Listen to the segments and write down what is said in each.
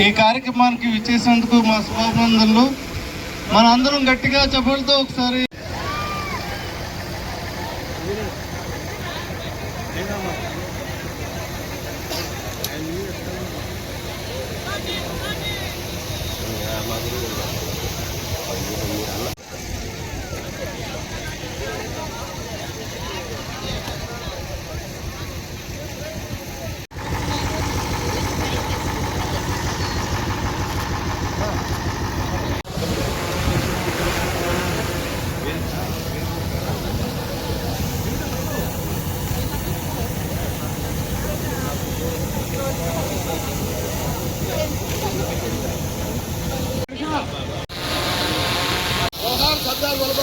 ఈ కార్యక్రమానికి విచ్చేసినందుకు మా శుభాభినందనలు. మన అందరం గట్టిగా చెప్పలతో ఒకసారి జోహార్ సర్దార్ వల్లభాయ్ పటేల్ గారు జోహార్ సర్దార్ వల్లభాయ్ పటేల్ గారు జోహార్ సర్దార్ వల్లభాయ్ పటేల్ గారు ఓకే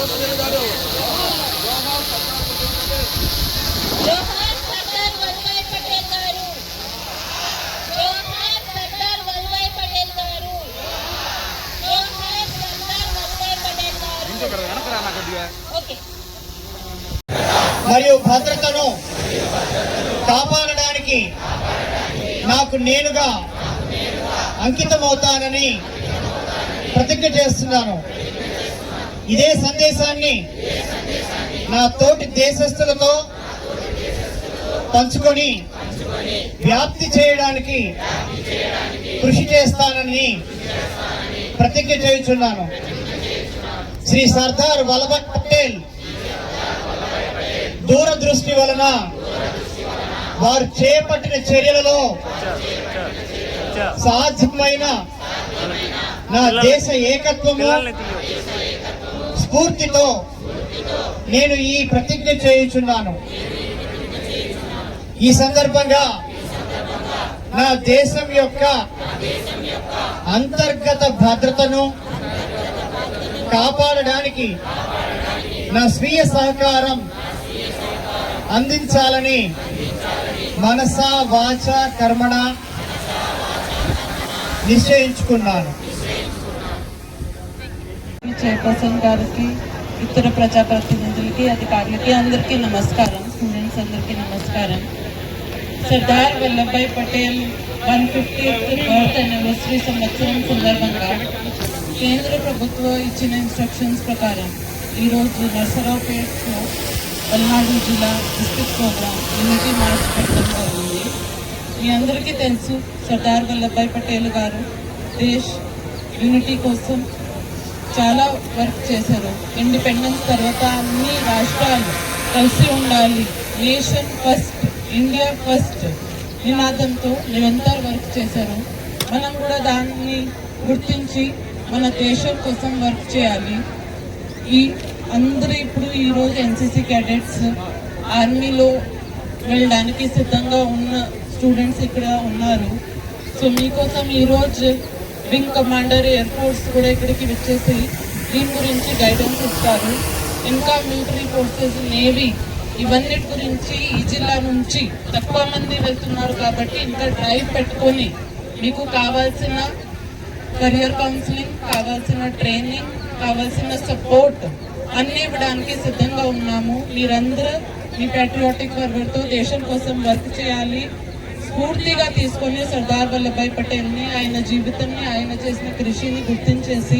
మరియు భద్రతను కాపాడడానికి నాకు నేనుగా అంకితమవుతానని ప్రతిజ్ఞ చేస్తున్నాను. ఇదే సందేశాన్ని నా తోటి దేశస్థులతో పంచుకొని వ్యాప్తి చేయడానికి కృషి చేస్తానని ప్రతిజ్ఞ చేయుచున్నాను. శ్రీ సర్దార్ వల్లభాయ్ పటేల్ దూరదృష్టి వలన వారు చేపట్టిన చర్యలలో సాధ్యమైన నా దేశ ఏకత్వము స్ఫూర్తితో నేను ఈ ప్రతిజ్ఞ చేయుచున్నాను. ఈ సందర్భంగా నా దేశం యొక్క అంతర్గత భద్రతను కాపాడడానికి నా స్వీయ సహకారం అందించాలని మనసా వాచ కర్మణ నిశ్చయించుకున్నాను. చైర్పర్సన్ గారికి ఇతర ప్రజాప్రతినిధులకి అధికారులకి అందరికీ నమస్కారం. స్టూడెంట్స్ అందరికీ నమస్కారం. Sardar Vallabhbhai Patel one fifty birth anniversary సంవత్సరం సందర్భంగా కేంద్ర ప్రభుత్వం ఇచ్చిన ఇన్స్ట్రక్షన్స్ ప్రకారం ఈరోజు నర్సరావుపేట్లో పల్నాడు జిల్లా డిస్ట్రిక్ట్ ప్రోగ్రామ్ యూనిటీ మార్చ్ పెట్టడం జరిగింది. మీ అందరికీ తెలుసు సర్దార్ వల్లభాయ్ పటేల్ గారు దేశ్ యూనిటీ కోసం చాలా వర్క్ చేశారు. ఇండిపెండెన్స్ తర్వాత అన్ని రాష్ట్రాలు కలిసి ఉండాలి. నేషన్ ఫస్ట్ ఇండియా ఫస్ట్ నినాదంతో నిరంతర వర్క్ చేశారు. మనం కూడా దాన్ని గుర్తించి మన దేశం కోసం వర్క్ చేయాలి. ఈ అందరూ ఇప్పుడు ఈరోజు ఎన్సీసీ క్యాడెట్స్ ఆర్మీలో వెళ్ళడానికి సిద్ధంగా ఉన్న స్టూడెంట్స్ ఇక్కడ ఉన్నారు. సో మీకోసం ఈరోజు వింగ్ కమాండర్ ఎయిర్ ఫోర్స్ కూడా ఇక్కడికి వచ్చేసి దీని గురించి గైడెన్స్ ఇస్తారు. ఇంకా మిలిటరీ ఫోర్సెస్ నేవీ ఇవన్నిటి గురించి ఈ జిల్లా నుంచి తక్కువ మంది వెళ్తున్నారు కాబట్టి ఇంకా డ్రైవ్ పెట్టుకొని మీకు కావాల్సిన కెరియర్ కౌన్సిలింగ్ కావాల్సిన ట్రైనింగ్ కావాల్సిన సపోర్ట్ అన్ని ఇవ్వడానికి సిద్ధంగా ఉన్నాము. మీరందరూ మీ పాట్రియాటిక్ వర్గంతో దేశం కోసం వర్క్ చేయాలి. స్ఫూర్తిగా తీసుకొని సర్దార్ వల్లభాయ్ పటేల్ని ఆయన జీవితాన్ని ఆయన చేసిన కృషిని గుర్తించేసి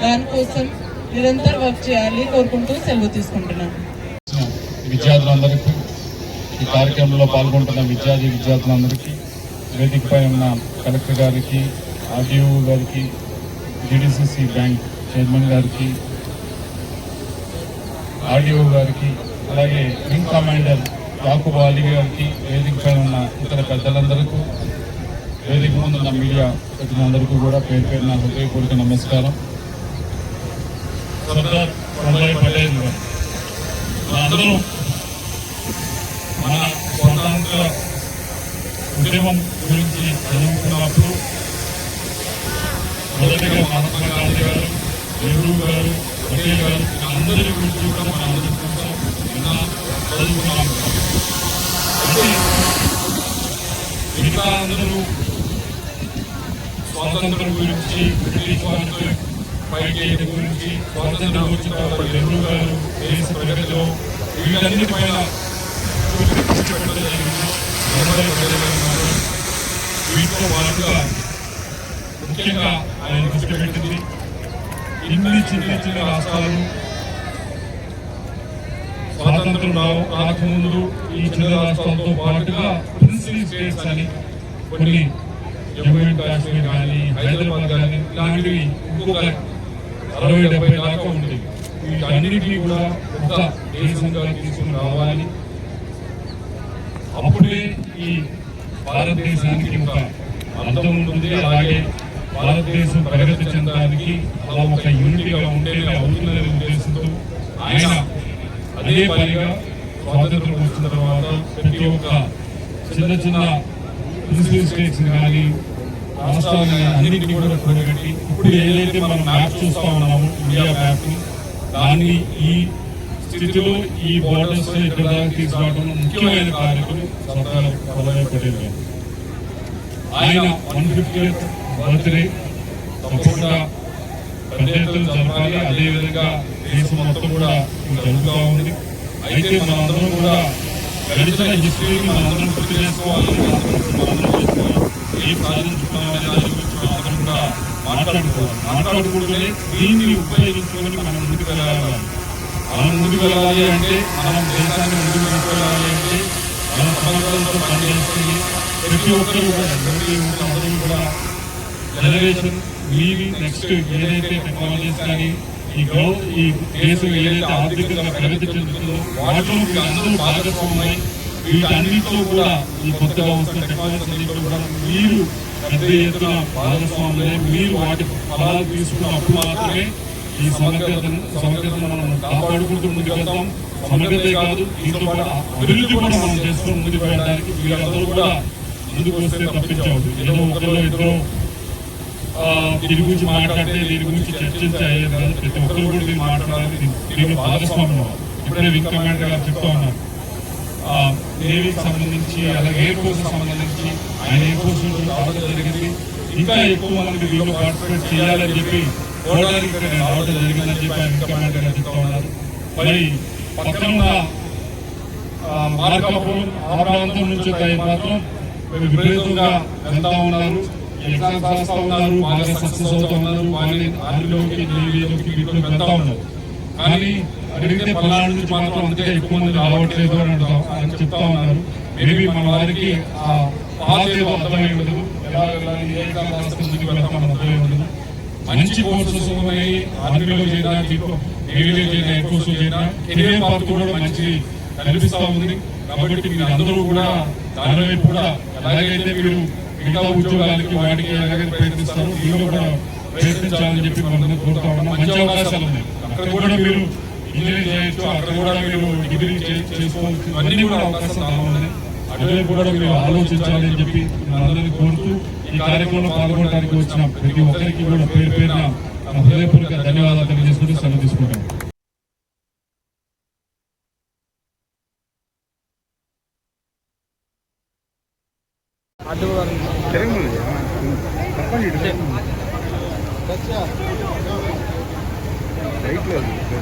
దానికోసం నిరంతరం వర్క్ చేయాలి కోరుకుంటూ సెలవు తీసుకుంటున్నాను. విద్యార్థులందరికీ ఈ కార్యక్రమంలో పాల్గొంటున్న విద్యార్థి విద్యార్థులందరికీ వేదికపై ఉన్న కలెక్టర్ గారికి ఆర్డీఓ గారికి జిడిసిసి బ్యాంక్ చైర్మన్ గారికి ఆర్డీఓ గారికి అలాగే వింగ్ కమాండర్ యాకూబ్ అలీ గారికి వేదికపై ఉన్న ఇతర పెద్దలందరికీ వేదిక ముందు ఉన్న మీడియా ప్రతినిధులందరికీ కూడా పేరు పేరున హృదయపూర్వక నమస్కారం. సర్దార్ వల్లభాయ్ పటేల్ గారు మన స్వతంత్ర ఉద్యమం గురించి చదువుకున్నప్పుడు మొదటిగా మహాత్మా గాంధీ గారు నెహ్రూ గారు పటేల్ గారు అందరి గురించి కూడా మనం అందరి కొంచెం చదువుకున్నాం మిగతా అందరూ స్వాతంత్రం గురించి బ్రిటిష్ వారితో ఫైట్ గురించి స్వాతంత్రం వచ్చిన తర్వాత నెహ్రూ గారు దేశ ప్రగతిలో వీటన్నిటిపైన పైన పెట్టడం జరిగింది. వీటితో పాటుగా ముఖ్యంగా ఆయన దృష్టి పెట్టింది ఇన్ని చిన్న చిన్న రాష్ట్రాలు స్వాతంత్రం రావ- రాకముందు ఈ చిన్న రాష్ట్రాలతో పాటుగా ప్రిన్సిపల్ స్టేట్స్ అని కొన్ని జమ్మూ అండ్ కాశ్మీర్ కానీ హైదరాబాద్ కానీ ఇలాంటివి ఇంకొక అరవై డెబ్బై దాకా ఉండేవి వీటన్నిటినీ కూడా ఒక దేశంగా తీసుకుని రావాలి. అప్పుడే ఈ భారతదేశానికి ఒక అర్థం ఉంటుంది. అలాగే భారతదేశం ప్రగతి చెందడానికి అలా ఒక యూనిటీగా ఉంటేనే అవుతుందనే ఉద్దేశంతో ఆయన అదే పనిగా స్వాతంత్రం వచ్చిన తర్వాత ప్రతి ఒక్క చిన్న చిన్న ప్రిన్సిపల్ స్టేట్స్ కానీ రాష్ట్రాలు కానీ అన్నింటినీ కూడా కూడగట్టి ఇప్పుడు ఏదైతే మనం మ్యాప్ చూస్తూ ఉన్నామో ఇండియా మ్యాప్ దాన్ని ఈ స్థితిలో ఈ బోర్డర్స్ ఇక్కడ తీసుకురావడం ముఖ్యమైన కార్యక్రమం సర్దార్ వల్లభాయ్ పటేల్ గారు. ఆయన వన్ ఫిఫ్టీ బర్త్డే తప్పకుండా పెద్ద ఎత్తున జరపాలి. అదేవిధంగా దేశం మొత్తం కూడా జరుగుతూ ఉంది. అయితే మనందరం కూడా గడిచిన హిస్టరీ మనందరం గుర్తు చేసుకోవాలి. ఏం సాధించుకున్నాం అనే దాని గురించి మనందరం కూడా మాట్లాడుకోవాలి. మాట్లాడుకుంటూనే దీన్ని ఉపయోగించుకొని మనం ముందుకు వెళ్ళాలి. మనం ముందుకు వెళ్ళాలి అంటే మనం దేశాన్ని ముందుకు తీసుకెళ్ళాలి అంటే మన సమాజంతో పనిచేస్తుంది ప్రతి ఒక్కరు కూడా ప్రతి ఒక్క కూడా జనరేషన్ మీది నెక్స్ట్ ఏదైతే టెక్నాలజీస్ కానీ ఈ గ్రౌ ఈ దేశం ఏదైతే ఆర్థికంగా ప్రగతి చెందుతుందో వాటిలో అందరూ భాగస్వామై వీటన్నిటిలో కూడా ఈ కొత్తగా వస్తున్న టెక్నాలజీ కూడా మీరు పెద్ద ఎత్తున భాగస్వాములై మీరు వాటి ఫలాలు తీసుకున్నప్పుడు మాత్రమే ఈ సమగ్రతను సమగ్రతను మనం కాపాడుకుంటూ ముందుకు వెళ్తాం. సమగ్రతే కాదు దీంతో పాటు అభివృద్ధి కూడా మనం చేసుకుని ముందుకు వెళ్ళడానికి వీళ్ళందరూ కూడా ముందుకు వస్తే తప్పించవద్దు. ఏదో ఒకరిలో ఇద్దరు దీని గురించి మాట్లాడితే దీని గురించి చర్చించాయి ప్రతి ఒక్కరు కూడా దీన్ని మాట్లాడాలి. దీనిలో భాగస్వామ్యం అవ్వాలి. ఇప్పుడే వింగ్ కమాండర్ గారు చెప్తా ఉన్నారు. నేవీకి సంబంధించి అలాగే ఎయిర్ ఫోర్స్ సంబంధించి ఆయన ఎయిర్ ఫోర్స్ నుంచి రావడం జరిగింది. ఇంకా ఎక్కువ మంది దీనిలో పార్టిసిపేట్ చేయాలని చెప్పి కోవడానికి ఇక్కడ నేను రావడం జరిగిందని చెప్పి ఆయన వింగ్ కమాండర్ గారు చెప్తా ఉన్నారు. మరి పక్కన మార్కాపురం ఆ ప్రాంతం నుంచి ఒక మాత్రం విపరీతంగా వెళ్తా ఉన్నారు. ఎగ్జామ్స్ రాస్తా ఉన్నారు బాగా సక్సెస్ అవుతా ఉన్నారు బాగానే ఆర్మీలోకి నేవీలోకి వీటిలోకి వెళ్తా ఉన్నారు. కానీ అడిగితే పలానా నుంచి మాత్రం అంతే ఎక్కువ మంది రావట్లేదు అని అని చెప్తా ఉన్నారు. మేబీ మన వారికి ఆ పాత ఏదో అర్థమై ఉండదు ఎలా వెళ్ళాలి ఏ ఎగ్జామ్ రాస్తే ముందుకు వెళ్తాం అర్థమై ఉండదు మంచి కోర్సెస్ ఉన్నాయి ఆర్మీలో చేరినా దీంట్లో నేవీలో చేరిన ఎయిర్ ఫోర్స్ చేరినా కెరియర్ పార్ట్ కూడా మంచి కనిపిస్తూ ఉంది. కాబట్టి మీరు అందరూ కూడా దాని వైపు కూడా ఎలాగైతే మీరు మిగతా ఉద్యోగాలకి వాటికి ఎలాగైతే ప్రయత్నిస్తారో. దీనిలో కూడా ప్రయత్నించాలని చెప్పి మనం కోరుతా ఉన్నాం. మంచి అవకాశాలు ఉన్నాయి. అక్కడ కూడా మీరు ఇంజనీరింగ్ చేయొచ్చు. అక్కడ కూడా మీరు డిగ్రీ చేసుకోవచ్చు. అన్ని కూడా అవకాశాలు చాలా ఉన్నాయి. అటువైపు కూడా మీరు ఆలోచించాలి అని చెప్పి మనందరినీ కోరుతూ ఈ కార్యక్రమంలో పాల్గొనడానికి వచ్చిన ప్రతి ఒక్కరికి కూడా పేరు పేరున హృదయపూర్వక ధన్యవాదాలు తెలియజేసుకుంటూ సెలవు తీసుకుంటాం. ரைட்ல இருக்கு